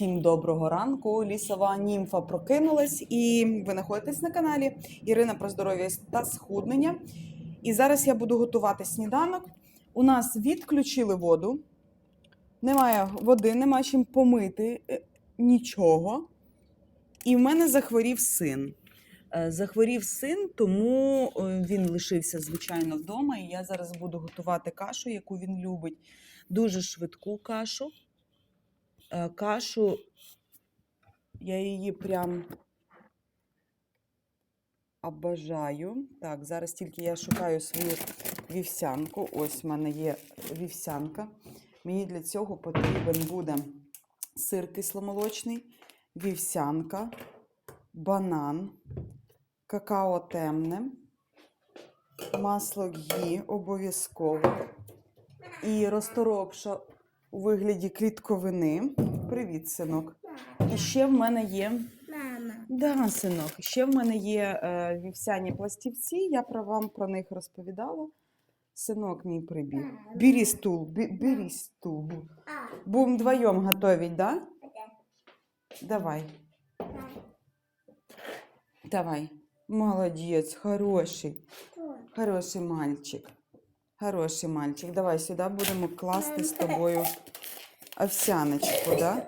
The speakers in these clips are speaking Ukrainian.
Всім доброго ранку. Лісова німфа прокинулась, і ви знаходитесь на каналі Ірина про здоров'я та схуднення. І зараз я буду готувати сніданок. У нас відключили воду, немає води, немає чим помити е, нічого. І в мене захворів син. Е, Захворів син, тому е, він лишився, звичайно, вдома. І я зараз буду готувати кашу, яку він любить. Дуже швидку кашу. Е, Кашу, я її прям обожаю. Так, зараз тільки я шукаю свою вівсянку. Ось в мене є вівсянка. Мені для цього потрібен буде сир кисломолочний, вівсянка, банан, какао темне, масло гі обов'язково і розторопша у вигляді клітковини. Привіт, синок. І ще в мене є. Мама. Да, синок, ще в мене є е, вівсяні пластівці, я про вам про них розповідала. Синок мій прибіг. Бери стул, бери стул. Будем вдвоем готовить, да? Давай, давай. Молодец, хороший, хороший мальчик. Хороший мальчик. Давай сюди будемо класти з тобою овсяночку, да?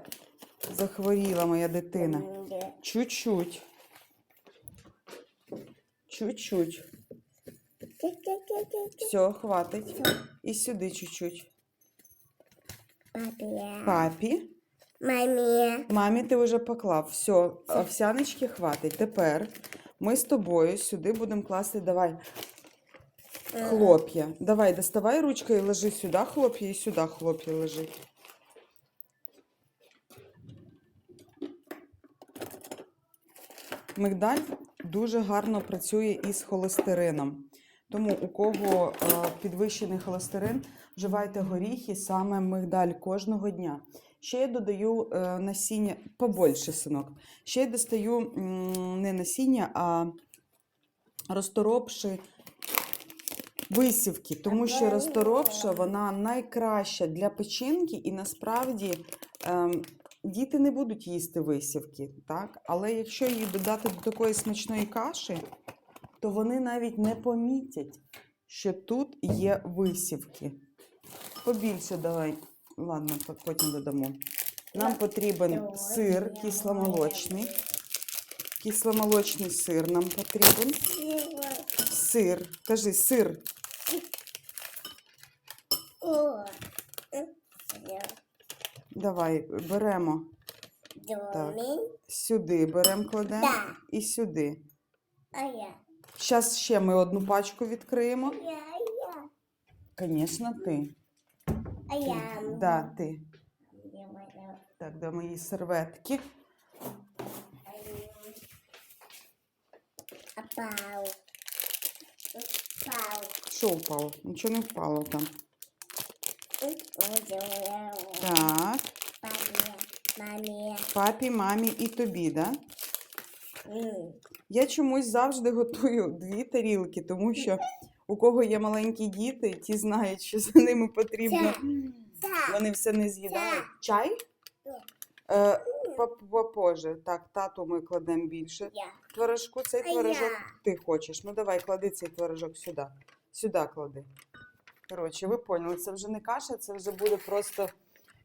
Захворіла моя дитина. Чуть-чуть. Чуть-чуть. Все, хватить. І сюди чуть-чуть. Папе. Папі. Маме. Мамі ти вже поклав. Все, овсяночки хватить. Тепер ми з тобою сюди будемо класти. Давай хлоп'я. Давай, доставай ручкою і ложи сюди хлоп'я і сюди хлоп'я лежи. Мигдаль дуже гарно працює із холестерином. Тому у кого е, підвищений холестерин, вживайте горіхи, саме мигдаль кожного дня. Ще я додаю е, насіння побольше, синок. Ще я достаю не насіння, а розторопши висівки, тому що розторопша вона найкраща для печінки, і насправді ем, діти не будуть їсти висівки, так? але якщо її додати до такої смачної каші, то вони навіть не помітять, що тут є висівки. Побільше давай. Ладно, потім додамо. Нам потрібен сир кисломолочний. Кисломолочний сир нам потрібен. Сир. Кажи сир. Давай беремо Домин. сюди, беремо, кладемо Да. і сюди. А я. Зараз ще ми одну пачку відкриємо. Я, я. Звісно, ти. А я. Да, ти. Я. Так, де мої серветки. А пау. Пау. Що впало? Нічого не впало там. Так. Папе. Маме. папі, мамі і тобі, да? Я чомусь завжди готую дві тарілки, тому що у кого є маленькі діти, ті знають, що за ними потрібно. Вони все не з'їдають. Чай? Е, по- попозже. Так, тату ми кладемо більше. Я. Творожку, цей творожок ти хочеш. Ну давай, клади цей творожок сюди. Сюди клади. Коротше, ви поняли, це вже не каша, це вже буде просто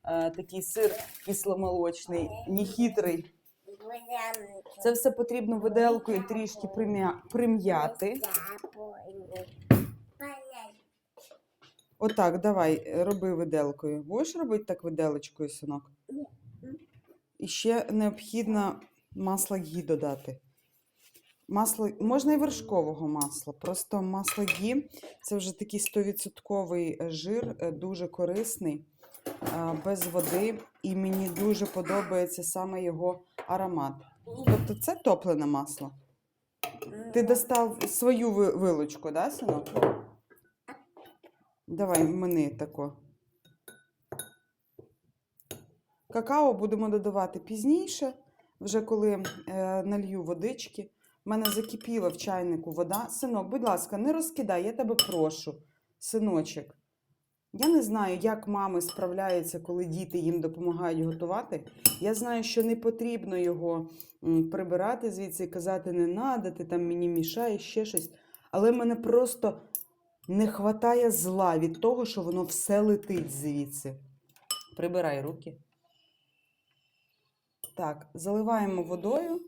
е, такий сир кисломолочний, нехитрий. Це все потрібно виделкою трішки прим'я- прим'яти. Отак, давай, роби виделкою. Будеш робити так виделочкою, синок? І ще необхідно масло гі додати. Масло, можна і вершкового масла. Просто масло гі це вже такий 100% жир, е, дуже корисний, е, без води. І мені дуже подобається саме його аромат. Тобто це топлене масло. Ти достав свою ви- вилочку, да, синок? Давай мені тако. Какао будемо додавати пізніше, вже коли е, налью водички. У мене закипіла в чайнику вода. Синок, будь ласка, не розкидай, я тебе прошу, синочок. Я не знаю, як мами справляються, коли діти їм допомагають готувати. Я знаю, що не потрібно його прибирати звідси і казати, не надо, ти там мені мішаєш, ще щось. Але мене просто не хватає зла від того, що воно все летить звідси. Прибирай руки. Так, заливаємо водою.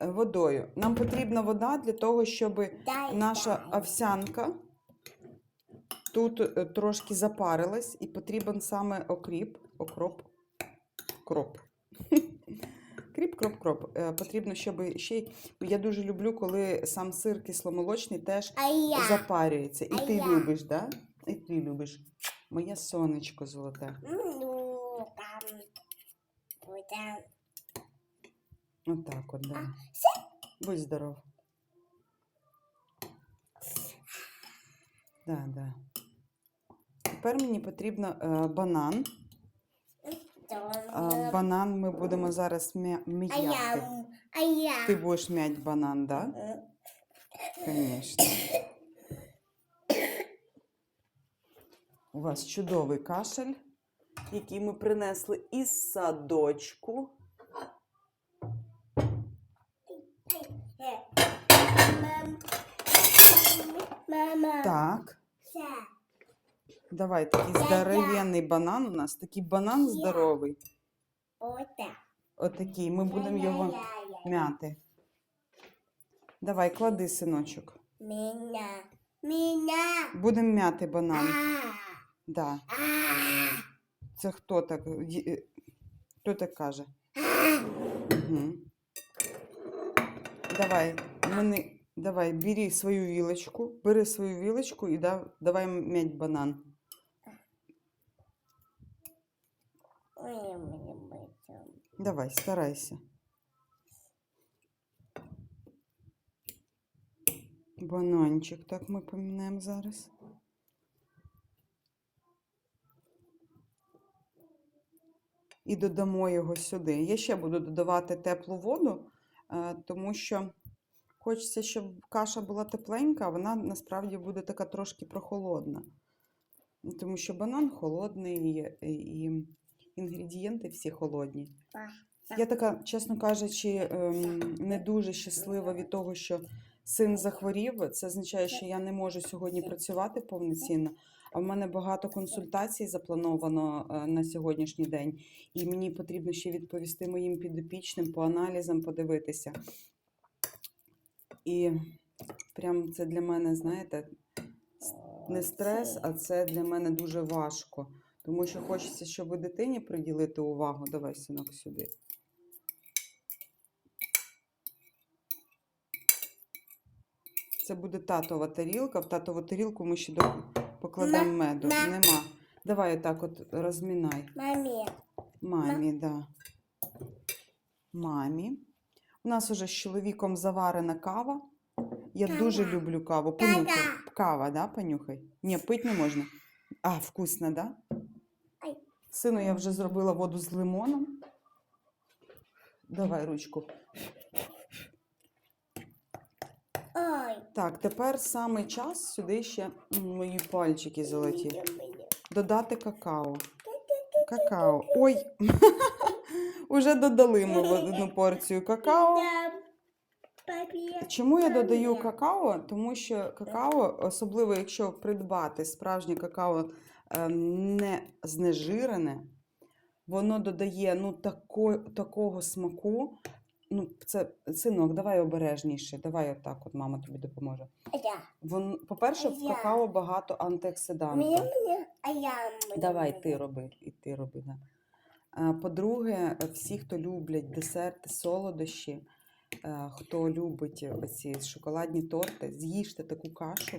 Е, водою. Нам потрібна вода для того, щоб наша овсянка тут е, трошки запарилась, і потрібен саме окріп, окроп, кроп. Кріп, кроп, кроп. Е, Потрібно, щоб ще. Я дуже люблю, коли сам сир кисломолочний теж запарюється. І ти любиш, да? І ти любиш. Моє сонечко золоте. Ну, там. Вот там. Отак от, да. Будь здоров. Да, да. Тепер мені потрібно е, банан. Банан ми будемо зараз м'яти. Ти будеш м'ять банан, да? Звісно. У вас чудовий кашель, який ми принесли із садочку. Мама. Так, Це. давай такий здоровенний банан у нас. Такий банан здоровий. Ота. Отакий. Ми будемо його м'яти. Давай, клади, синочок. Меня. Меня. Будемо м'яти банан. Да. Це хто так? Е, Хто так каже? Угу. Давай, мене, давай, бери свою вілочку, бери свою вілочку і да, давай м'ять банан. Давай, старайся. Бананчик, так ми поміняємо зараз. І додамо його сюди. Я ще буду додавати теплу воду, тому що хочеться, щоб каша була тепленька, а вона насправді буде така трошки прохолодна. Тому що банан холодний і, і інгредієнти всі холодні. Я така, чесно кажучи, ем, не дуже щаслива від того, що син захворів. Це означає, що я не можу сьогодні працювати повноцінно. А в мене багато консультацій заплановано е, на сьогоднішній день, і мені потрібно ще відповісти моїм підопічним по аналізам, подивитися. І прям це для мене, знаєте, не стрес, а це для мене дуже важко. Тому що хочеться, щоб дитині приділити увагу. Давай, синок, сюди. Це буде татова тарілка. В татову тарілку ми ще покладемо меду. Нема. Давай отак от розмінай. Мамі. Мамі, да. Мамі. У нас уже з чоловіком заварена кава. Я Кава. дуже люблю каву. Понюхай. Кава. Да, понюхай. Ні, пить не можна. А, вкусно, да? Сину, я вже зробила воду з лимоном. Давай ручку. Ой. Так, тепер саме час сюди ще мої пальчики золоті. Додати какао. Какао. Ой! Уже додали ми в одну порцію какао. Чому я додаю какао? Тому що какао, особливо якщо придбати справжнє какао е, не знежирене, воно додає ну, тако, такого смаку. Ну, це, синок, давай обережніше, давай отак, от мама тобі допоможе. Вон, по-перше, в какао багато антиоксидантів. Давай ти роби, і ти роби. Да. А, По-друге, е, всі, хто люблять десерти, солодощі, е, хто любить оці шоколадні торти, з'їжте таку кашу,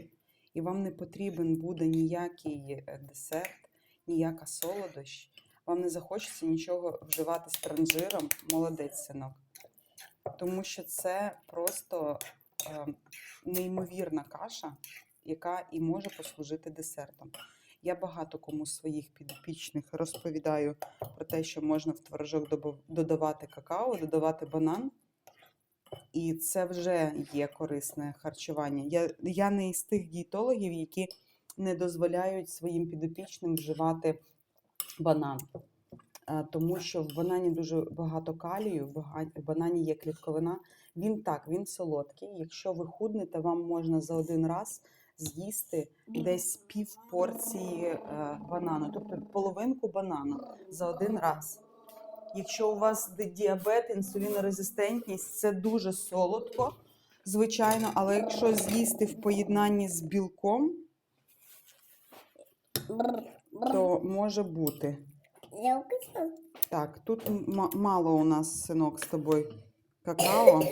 і вам не потрібен буде ніякий е, десерт, ніяка солодощ. Вам не захочеться нічого вживати з транжиром. Молодець, синок. Тому що це просто е, неймовірна каша, яка і може послужити десертом. Я багато кому своїх підопічних розповідаю про те, що можна в творожок додавати какао, додавати банан. І це вже є корисне харчування. Я, я не із тих дієтологів, які не дозволяють своїм підопічним вживати банан. Е, Тому що в банані дуже багато калію, в банані є клітковина. Він так, він солодкий. Якщо ви худнете, вам можна за один раз з'їсти десь пів порції е, банану, тобто половинку банану за один раз. Якщо у вас діабет, інсулінорезистентність, це дуже солодко, звичайно, але якщо з'їсти в поєднанні з білком, то може бути. Так, тут мало у нас, синок, з тобою какао.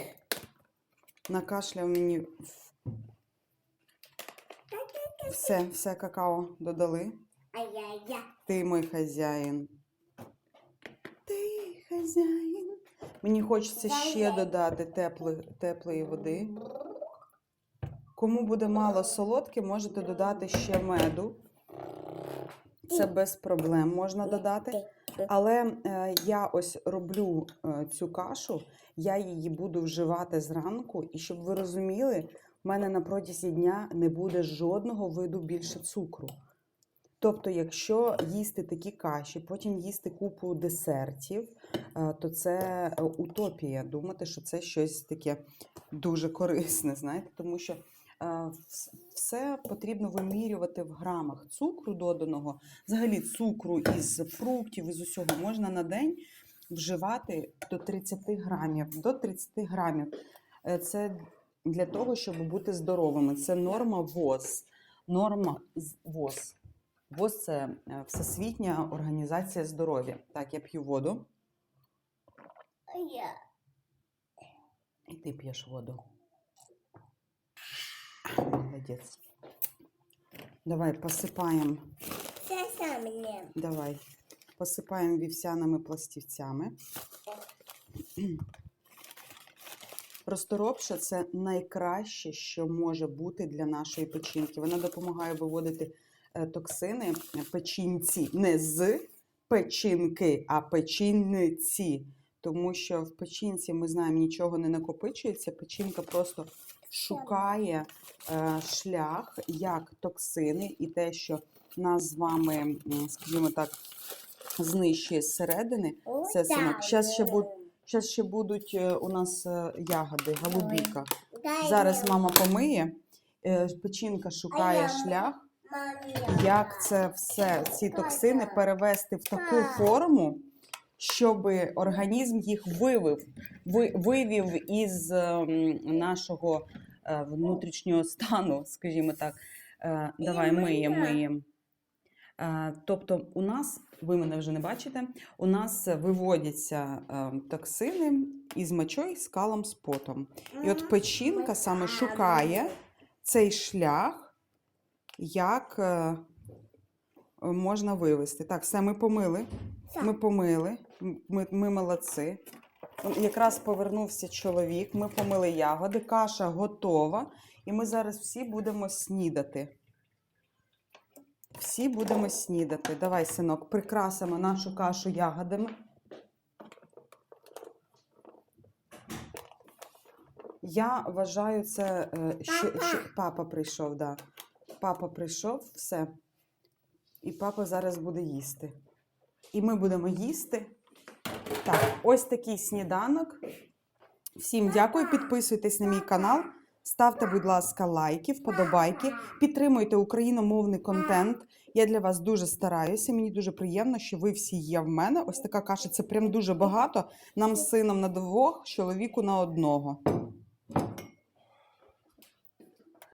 Накашляв мені. в- Все, все какао додали. А я, я. Ти мій хазяїн. Ти хазяїн. Мені хочеться ще додати теплої, теплої води. Кому буде мало солодке, можете додати ще меду. Це без проблем можна додати. Але е, я ось роблю е, цю кашу, я її буду вживати зранку, і щоб ви розуміли, в мене на протязі дня не буде жодного виду більше цукру. Тобто, якщо їсти такі каші, потім їсти купу десертів, е, то це е, утопія. Думати, що це щось таке дуже корисне, знаєте, тому що е, все потрібно вимірювати в грамах цукру доданого. Взагалі, цукру із фруктів, із усього можна на день вживати до 30 грамів. До 30 грамів. Це для того, щоб бути здоровими. Це норма ВОЗ. Норма ВОЗ. ВОЗ це е, Всесвітня організація здоров'я. Так, я п'ю воду, я. і ти п'єш воду. Молодець. Давай посипаємо. Давай. Посипаємо вівсяними пластівцями. Розторопша це найкраще, що може бути для нашої печінки. Вона допомагає виводити е, токсини е, печінці не з печінки, а печінниці. Тому що в печінці ми знаємо, нічого не накопичується. Печінка просто шукає е, шлях, як токсини і те, що нас з вами, скажімо так, знищує зсередини. Це синок. Щас ще буд- Зараз ще будуть е, у нас е, ягоди, голубіка. Зараз мама помиє, е, печінка шукає шлях, як це все, ці токсини перевести в таку форму, щоб організм їх вивив, вивів із ем, нашого внутрішнього стану, скажімо так. Давай миємо, миємо. Е, Тобто, у нас, ви мене вже не бачите, у нас виводяться е, токсини із мочою, з калом, з потом. І от печінка саме шукає цей шлях, як е, можна вивести. Так, все, ми помили. Ми помили, ми, ми молодці. Якраз повернувся чоловік, ми помили ягоди, каша готова, і ми зараз всі будемо снідати. Всі будемо снідати. Давай, синок, прикрасимо нашу кашу ягодами. Я вважаю це, е, що, Папа. що папа прийшов, да. Папа прийшов, все. І папа зараз буде їсти. І ми будемо їсти. Так, ось такий сніданок. Всім дякую. Підписуйтесь на мій канал. Ставте, будь ласка, лайки, вподобайки. Підтримуйте україномовний контент. Я для вас дуже стараюся. Мені дуже приємно, що ви всі є в мене. Ось така каша. Це прям дуже багато. Нам з сином на двох, чоловіку на одного.